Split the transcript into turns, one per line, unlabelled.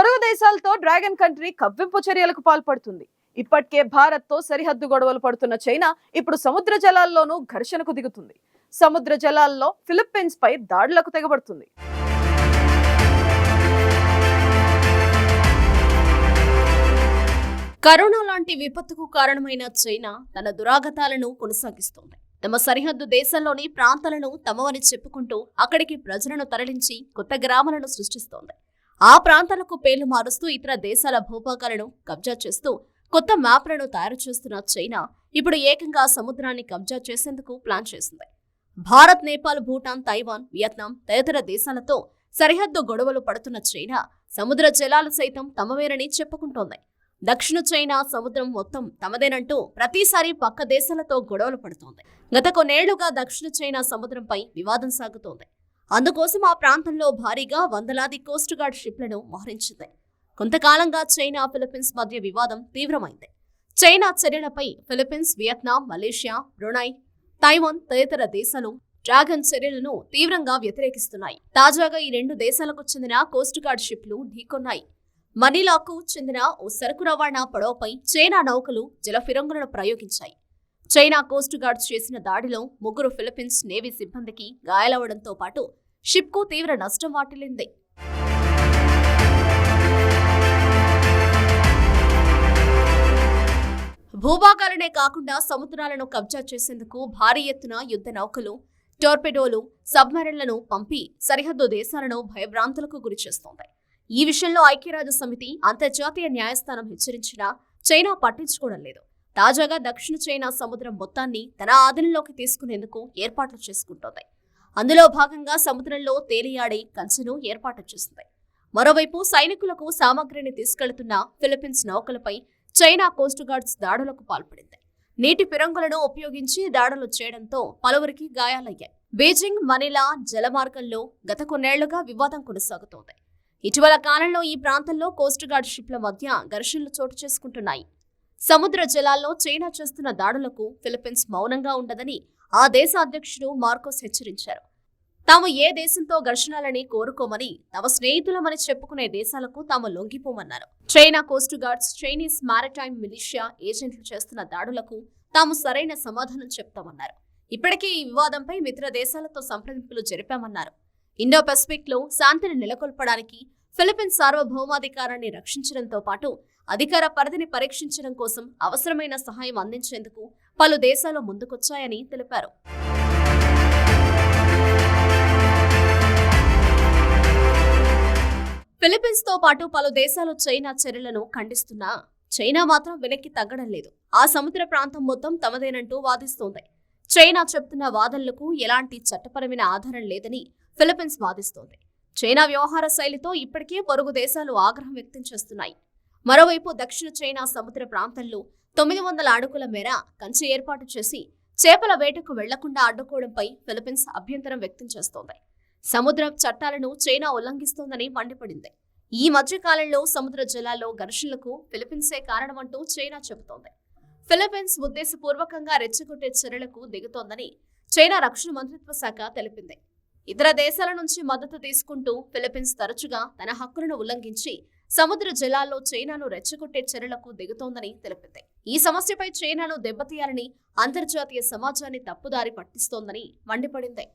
పొరుగు దేశాలతో dragon country కవ్వింపు చర్యలకు పాల్పడుతుంది. ఇప్పటికే భారత్తో సరిహద్దు గొడవలు పడుతున్న చైనా ఇప్పుడు సముద్ర జలాల్లోనూ ఘర్షణకు దిగుతుంది. సముద్ర జలాల్లో ఫిలిప్పీన్స్ పై దాడులకు తెగబడుతుంది.
కరోనా లాంటి విపత్తుకు కారణమైన చైనా తన దురాగతాలను కొనసాగిస్తోంది. తమ సరిహద్దు దేశంలోని ప్రాంతాలను తమవని చెప్పుకుంటూ అక్కడికి ప్రజలను తరలించి కొత్త గ్రామాలను సృష్టిస్తోంది. ఆ ప్రాంతాలకు పేర్లు మారుస్తూ ఇతర దేశాల భూభాగాలను కబ్జా చేస్తూ కొత్త మ్యాప్లను తయారు చేస్తున్న చైనా ఇప్పుడు ఏకంగా సముద్రాన్ని కబ్జా చేసేందుకు ప్లాన్ చేసింది. భారత్ నేపాల్ భూటాన్ తైవాన్ వియత్నాం తదితర దేశాలతో సరిహద్దు గొడవలు పడుతున్న చైనా సముద్ర జలాలు సైతం తమవేనని చెప్పుకుంటోంది. దక్షిణ చైనా సముద్రం మొత్తం తమదేనంటూ ప్రతిసారి పక్క దేశాలతో గొడవలు పడుతోంది. గత కొన్నేళ్ళుగా దక్షిణ చైనా సముద్రంపై వివాదం సాగుతోంది. అందుకోసం ఆ ప్రాంతంలో భారీగా వందలాది కోస్ట్ గార్డ్ షిప్లను మోహరించింది. కొంతకాలంగా చైనా ఫిలిప్పీన్స్ మధ్య వివాదం తీవ్రమైంది. చైనా చర్యలపై Philippines Vietnam Malaysia Brunei Taiwan తదితర దేశాలు డ్రాగన్ చర్యలను తీవ్రంగా వ్యతిరేకిస్తున్నాయి. తాజాగా ఈ రెండు దేశాలకు చెందిన కోస్ట్ గార్డ్ షిప్లు ఢీకొన్నాయి. మనీలాకు చెందిన ఓ సరుకు రవాణా పడవపై చైనా నౌకలు జలఫిరంగులను ప్రయోగించాయి. చైనా కోస్ట్ గార్డ్స్ చేసిన దాడిలో ముగ్గురు ఫిలిప్పీన్స్ నేవీ సిబ్బందికి గాయాలవడంతో పాటు షిప్కు తీవ్ర నష్టం వాటిల్లింది. భూభాగాలనే కాకుండా సముద్రాలను కబ్జా చేసేందుకు భారీ ఎత్తున యుద్ధ నౌకలు టోర్పెడోలు సబ్మెరైన్లను పంపి సరిహద్దు దేశాలను భయభ్రాంతులకు గురిచేస్తోంది ఈ విషయంలో ఐక్యరాజ్య సమితి అంతర్జాతీయ న్యాయస్థానం హెచ్చరించినా చైనా పట్టించుకోవడం లేదు. తాజాగా దక్షిణ చైనా సముద్రం మొత్తాన్ని తన ఆధీనంలోకి తీసుకునేందుకు ఏర్పాట్లు చేసుకుంటోంది. అందులో భాగంగా సముద్రంలో తేలియాడే కంచెను ఏర్పాటు చేసింది మరోవైపు సైనికులకు సామగ్రిని తీసుకెళ్తున్న ఫిలిప్పీన్స్ నౌకలపై చైనా కోస్ట్ గార్డ్స్ దాడులకు పాల్పడింది. నీటి పిరంగులను ఉపయోగించి దాడులు చేయడంతో పలువురికి గాయాలయ్యాయి. బీజింగ్ మనీలా జలమార్గంలో గత కొన్నేళ్ళుగా వివాదం కొనసాగుతోంది. ఇటీవల కాలంలో ఈ ప్రాంతంలో కోస్ట్ గార్డ్ షిప్ల మధ్య ఘర్షణలు చోటు చేసుకుంటున్నాయి. సముద్ర జలాల్లో చైనా చేస్తున్న దాడులకు ఫిలిప్పీన్స్ మౌనంగా ఉండదని ఆ దేశ అధ్యక్షుడు మార్కోస్ హెచ్చరించారు. తాము ఏ దేశంతో ఘర్షణలని కోరుకోమని తమ స్నేహితులమని చెప్పుకునే దేశాలకు తాము లొంగిపోమన్నారు. China coast guards Chinese maritime militia ఏజెంట్లు చేస్తున్న దాడులకు తాము సరైన సమాధానం చెప్తామన్నారు. ఇప్పటికే ఈ వివాదంపై మిత్ర దేశాలతో సంప్రదింపులు జరిపామన్నారు. ఇండో పసిఫిక్లో శాంతిని నెలకొల్పడానికి ఫిలిప్పీన్స్ సార్వభౌమాధికారాన్ని రక్షించడంతో పాటు అధికార పరిధిని పరీక్షించడం కోసం అవసరమైన సహాయం అందించేందుకు పలు దేశాలు ముందుకొచ్చాయని తెలిపారు. ఫిలిప్పీన్స్తో పాటు పలు దేశాలు చైనా చర్యలను ఖండిస్తున్నా చైనా మాత్రం వెనక్కి తగ్గడం లేదు. ఆ సముద్ర ప్రాంతం మొత్తం తమదేనంటూ వాదిస్తోంది. చైనా చెప్తున్న వాదనలకు ఎలాంటి చట్టపరమైన ఆధారం లేదని ఫిలిపిన్స్ వాదిస్తోంది. చైనా వ్యవహార శైలితో ఇప్పటికే పొరుగు దేశాలు ఆగ్రహం వ్యక్తం చేస్తున్నాయి. మరోవైపు దక్షిణ చైనా సముద్ర ప్రాంతంలో తొమ్మిది వందల అడుగుల మేర కంచె ఏర్పాటు చేసి చేపల వేటకు వెళ్ళకుండా అడ్డుకోవడంపై ఫిలిప్పీన్స్ అభ్యంతరం వ్యక్తం చేస్తోంది. సముద్ర చట్టాలను చైనా ఉల్లంఘిస్తోందని మండిపడింది. ఈ మధ్య కాలంలో సముద్ర జలాల్లో ఘర్షణలకు ఫిలిప్పీన్సే కారణమంటూ చైనా చెబుతోంది. ఫిలిప్పీన్స్ ఉద్దేశపూర్వకంగా రెచ్చగొట్టే చర్యలకు దిగుతోందని చైనా రక్షణ మంత్రిత్వ శాఖ తెలిపింది. ఇతర దేశాల నుంచి మద్దతు తీసుకుంటూ ఫిలిప్పీన్స్ తరచుగా తన హక్కులను ఉల్లంఘించి సముద్ర జలాల్లో చైనాను రెచ్చగొట్టే చర్యలకు దిగుతోందని తెలిపింది. ఈ సమస్యపై చైనాను దెబ్బతీయాలని అంతర్జాతీయ సమాజాన్ని తప్పుదారి పట్టిస్తోందని మండిపడింది.